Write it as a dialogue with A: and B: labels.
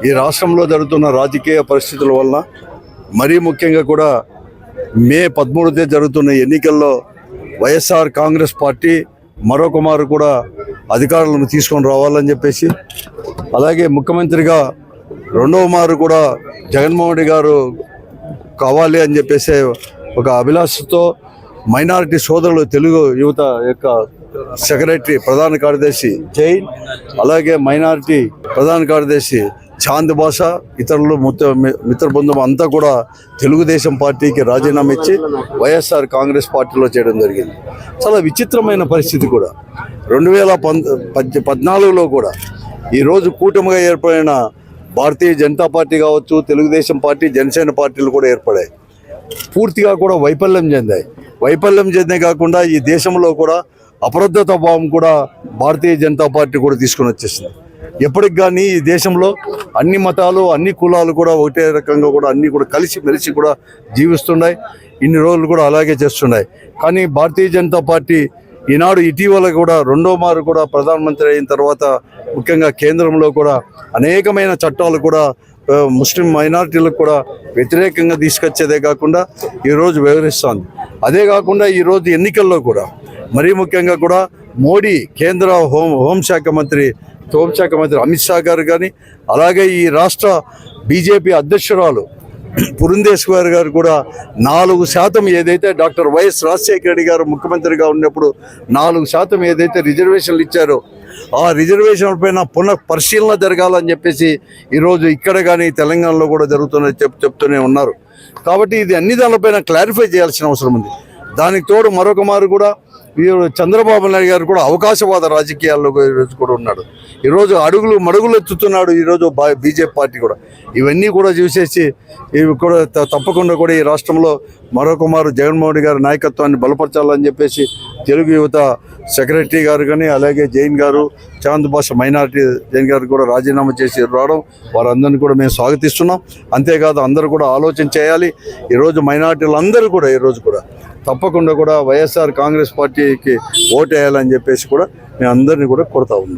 A: ఈ రాష్ట్రంలో జరుగుతున్న రాజకీయ పరిస్థితుల వలన మరీ ముఖ్యంగా కూడా మే పదమూడు తేదీ జరుగుతున్న ఎన్నికల్లో వైఎస్ఆర్ కాంగ్రెస్ పార్టీ మరో కుమారు కూడా అధికారులను తీసుకొని రావాలని చెప్పేసి అలాగే ముఖ్యమంత్రిగా రెండవ మారు కూడా జగన్మోహన్ రెడ్డి గారు కావాలి అని చెప్పేసి ఒక అభిలాషతో మైనారిటీ సోదరులు తెలుగు యువత యొక్క సెక్రటరీ ప్రధాన కార్యదర్శి జైన్ అలాగే మైనారిటీ ప్రధాన కార్యదర్శి చాంద్ భాష ఇతరులు మిత్ర మిత్ర బృందం అంతా కూడా తెలుగుదేశం పార్టీకి రాజీనామా ఇచ్చి వైఎస్ఆర్ కాంగ్రెస్ పార్టీలో చేయడం జరిగింది. చాలా విచిత్రమైన పరిస్థితి కూడా. రెండు వేల పద్నాలుగులో కూడా ఈరోజు కూటమిగా ఏర్పడిన భారతీయ జనతా పార్టీ కావచ్చు తెలుగుదేశం పార్టీ జనసేన పార్టీలు కూడా ఏర్పడాయి. పూర్తిగా కూడా వైఫల్యం చెందాయి. వైఫల్యం చెందే కాకుండా ఈ దేశంలో కూడా అప్రద్ధత భావం కూడా భారతీయ జనతా పార్టీ కూడా తీసుకొని వచ్చేసింది. ఎప్పటికి కానీ ఈ దేశంలో అన్ని మతాలు అన్ని కులాలు కూడా ఒకటే రకంగా కూడా అన్ని కూడా కలిసి మెలిసి కూడా జీవిస్తున్నాయి. ఇన్ని రోజులు కూడా అలాగే చేస్తున్నాయి. కానీ భారతీయ జనతా పార్టీ ఈనాడు ఇటీవల కూడా రెండో మారు కూడా ప్రధానమంత్రి అయిన తర్వాత ముఖ్యంగా కేంద్రంలో కూడా అనేకమైన చట్టాలు కూడా ముస్లిం మైనారిటీలకు కూడా వ్యతిరేకంగా తీసుకొచ్చేదే కాకుండా ఈరోజు వివరిస్తోంది అదే కాకుండా ఈరోజు ఎన్నికల్లో కూడా మరీ ముఖ్యంగా కూడా మోడీ కేంద్ర హోం హోంశాఖ మంత్రి హోంశాఖ మంత్రి అమిత్ షా గారు కానీ అలాగే ఈ రాష్ట్ర బీజేపీ అధ్యక్షురాలు పురంధేశ్వర్ గారు కూడా నాలుగు శాతం ఏదైతే డాక్టర్ వైఎస్ రాజశేఖర రెడ్డి గారు ముఖ్యమంత్రిగా ఉన్నప్పుడు నాలుగు శాతం ఏదైతే రిజర్వేషన్లు ఇచ్చారో ఆ రిజర్వేషన్ పైన పునః పరిశీలన జరగాలని చెప్పేసి ఈరోజు ఇక్కడ కానీ తెలంగాణలో కూడా జరుగుతుందని చెప్ చెప్తూనే ఉన్నారు. కాబట్టి ఇది అన్ని దానిపైన క్లారిఫై చేయాల్సిన అవసరం ఉంది. దానికి తోడు మరొక మారు కూడా వీరు చంద్రబాబు నాయుడు గారు కూడా అవకాశవాద రాజకీయాల్లో ఈరోజు కూడా ఉన్నాడు. ఈరోజు అడుగులు మడుగులు ఎత్తుతున్నాడు ఈరోజు బా- బీజేపీ పార్టీ కూడా. ఇవన్నీ కూడా చూసేసి ఇవి కూడా త- తప్పకుండా కూడా ఈ రాష్ట్రంలో మరొక జగన్మోహన్ రెడ్డి గారి నాయకత్వాన్ని బలపరచాలని చెప్పేసి తెలుగు యువత సెక్రటరీ గారు కానీ అలాగే జైన్ గారు చాంద్ భాష మైనారిటీ జైన్ గారు కూడా రాజీనామా చేసి రావడం వారందరినీ కూడా మేము స్వాగతిస్తున్నాం. అంతేకాదు అందరూ కూడా ఆలోచన చేయాలి. ఈరోజు మైనారిటీలందరూ కూడా ఈరోజు కూడా తప్పకుండా కూడా వైఎస్ఆర్ కాంగ్రెస్ పార్టీకి ఓటు వేయాలని చెప్పేసి కూడా మేము అందరినీ కూడా కోరుతా ఉన్నాం.